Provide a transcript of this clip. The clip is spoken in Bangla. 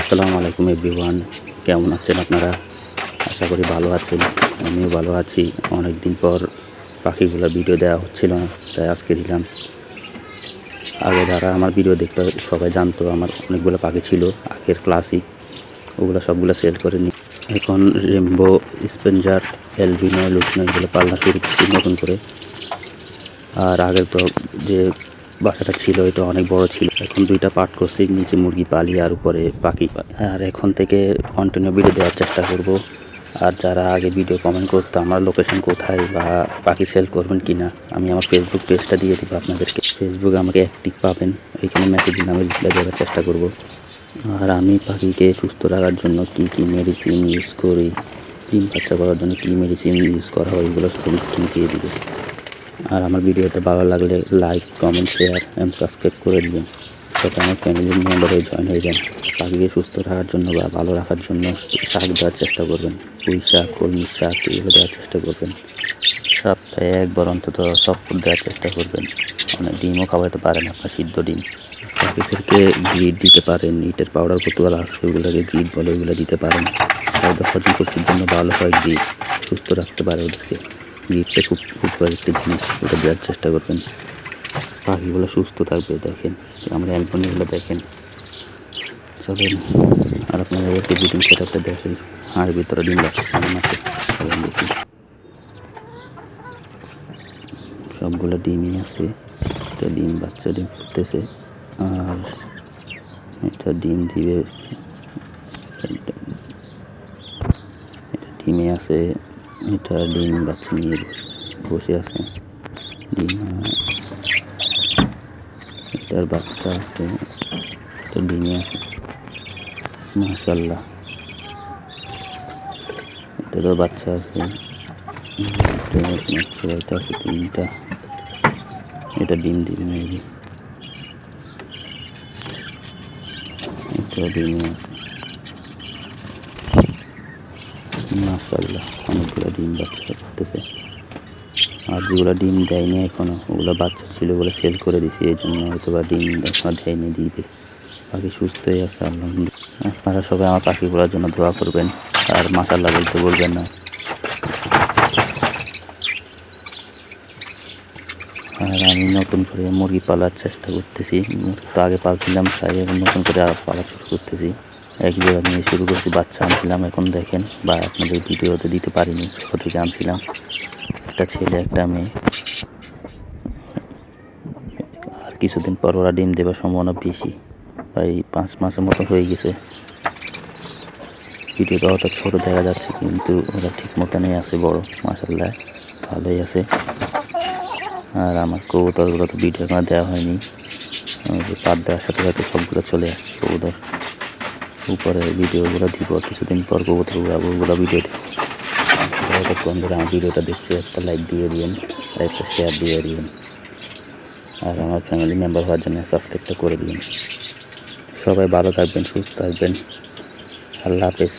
আসসালামু আলাইকুম এভরিওয়ান। কেমন আছেন আপনারা? আশা করি ভালো আছেন। আমিও ভালো আছি। অনেক দিন পর পাখিগুলো ভিডিও দেওয়া হচ্ছিল না, তাই আজকে দিলাম। আগে যারা আমার ভিডিও দেখতে, সবাই জানতো আমার অনেকগুলো পাখি ছিল, আগের ক্লাসিক ওগুলো সবগুলো সেল করে নি। এখন রেমবো স্পেঞ্জার এলবিনো লুটিনো এগুলো পালনা শুরু করছি নতুন করে। আর আগের তো যে বাসাটা ছিল, এটা অনেক বড় ছিল। এখন দুইটা পার্ট করছি, নিচে মুরগি পালি আর উপরে পাখি আর এখন থেকে কন্টিনিউ ভিডিও দেওয়ার চেষ্টা করব। আর যারা আগে ভিডিও কমেন্ট করতো, আমার লোকেশন কোথায় বা পাখি সেল করবেন কি না আমি আমার ফেসবুক পেজটা দিয়ে দিব আপনাদেরকে। ফেসবুকে আমাকে অ্যাক্টিভ পাবেন। ওইখানে মেসেজ দিন আমি রিপ্লাই দেওয়ার চেষ্টা করব। আর আমি পাখিকে সুস্থ রাখার জন্য কি কি মেডিসিন ইউজ করি, ডিম বাচ্চা করার জন্য কী মেডিসিন ইউজ করা হয়, এগুলো সব স্ক্রিন দিয়ে দিব। আর আমার ভিডিওটা ভালো লাগলে like comment share and subscribe করে দিবেন। সেটা আমার ফ্যামিলির মেম্বারে জয়েন হয়ে যান পাখিকে সুস্থ রাখার জন্য বা ভালো রাখার জন্য শাক দেওয়ার চেষ্টা করবেন। পুঁই শাক, কলমি শাক এগুলো দেওয়ার চেষ্টা করবেন। সপ্তাহে একবার অন্তত সব ফুড দেওয়ার চেষ্টা করবেন। অনেক ডিমও খাওয়াতে পারেন আপনার সিদ্ধ ডিম। পাখিদেরকে গ্রিড দিতে পারেন, ইটের পাউডার কতগুলো আছে ওগুলোকে গ্রিড বলে ওগুলো দিতে পারেন। হজম শক্তির জন্য ভালো হয় গ্রিড সুস্থ রাখতে পারে ওদেরকে। গ্রিডটা খুব উপকার একটি জিনিস ওটা দেওয়ার চেষ্টা করবেন। পাখিগুলো সুস্থ থাকবে, দেখেন। আমরা অ্যালপনিগুলো দেখেন। চলেন, আর আপনারা একটু ব্রিডিং সেট আপটা দেখেন। আর ভিতরে ডিম আছে সবগুলো ডিমই আছে। একটা ডিম, বাচ্চা ডিম ফুটতেছে। আর এটা ডিম দিবে। ডিমে আছে। এটা ডিম বাচ্চা নিয়ে বসে- বসে আছে ডিম আহ, এটার বাচ্চা আছে এটা ডিমে আছে মাশাল্লাহ এটারও বাচ্চা আছে এটা বাচ্চা এটা আছে তিনটা এটা ডিম দিবে মেবি এটা ডিমে আছে মাশাল্লাহ অনেকগুলো ডিম বাচ্চা করতেছে আর যেগুলো ডিম দেয়নি এখনও, ওগুলো বাচ্চা ছিল ওগুলো সেল করে দিছি এই জন্য হয়তো বা ডিম এখনও দেয়নি দিবে। পাখি সুস্থই আছে, আলহামদুলিল্লাহ। আপনারা সবাই আমার পাখিগুলোর জন্য দোয়া করবেন, আর মাসাল্লাহ বলতে বলবেন না। আর আমি নতুন করে মুরগি পালার চেষ্টা করতেছি তো আগে পালছিলাম, তাই নতুন করে আর পালা শুরু করতেছি। এক জোড়া নিয়ে শুরু করছি, বাচ্চা আনছিলাম, এখন দেখেন, বা আপনাদের ভিডিওতে দিতে পারিনি, ছোটো থেকে আনছিলাম। একটা ছেলে, একটা মেয়ে। আর কিছুদিন পর ওরা ডিম দেওয়ার সম্ভাবনা বেশি, প্রায় পাঁচ মাসের মতো হয়ে গেছে। ভিডিওটা অত ছোটো দেখা যাচ্ছে, কিন্তু ওরা ঠিক মতনই আছে, বড় মাসাল্লাহ ভালোই আছে। আর আমার কবুতরগুলো তো ভিডিও এখনও দেওয়া হয়নি। পাত দেওয়ার সাথে সাথে সবগুলো চলে আসছে, কবুতর। উপরে ভিডিওগুলো দিব, কিছুদিন পর কবুতর উড়াবো ওগুলো ভিডিও দিব যতক্ষণ আমার ভিডিওটা দেখছে একটা লাইক দিয়ে দিন আর একটা শেয়ার দিয়ে দিন আর আমার ফ্যামিলি মেম্বার হওয়ার জন্য সাবস্ক্রাইবটা করে দিন সবাই ভালো থাকবেন, সুস্থ থাকবেন। আল্লাহ হাফেজ।